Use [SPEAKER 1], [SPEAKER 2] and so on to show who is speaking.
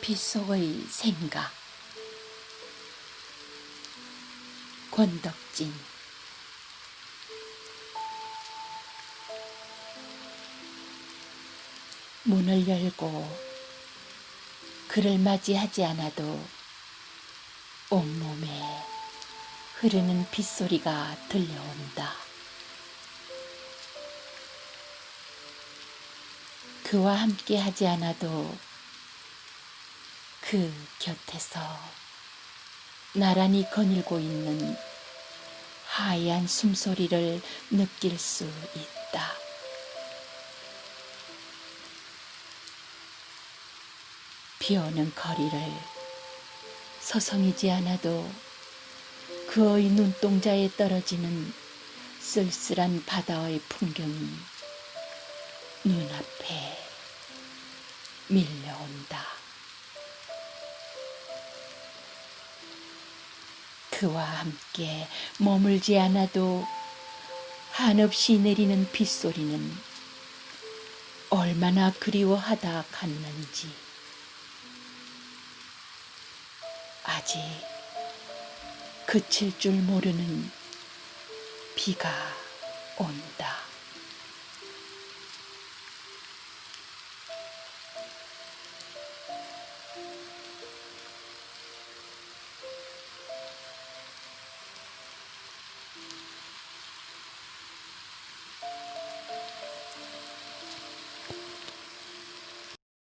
[SPEAKER 1] 빗속의 생각 권덕진 문을 열고 그를 맞이하지 않아도 온몸에 흐르는 빗소리가 들려온다. 그와 함께 하지 않아도 그 곁에서 나란히 거닐고 있는 하얀 숨소리를 느낄 수 있다. 비 오는 거리를 서성이지 않아도 그의 눈동자에 떨어지는 쓸쓸한 바다의 풍경이 눈앞에 밀려온다. 그와 함께 머물지 않아도 한없이 내리는 빗소리는 얼마나 그리워하다 갔는지 아직 그칠 줄 모르는 비가 온다.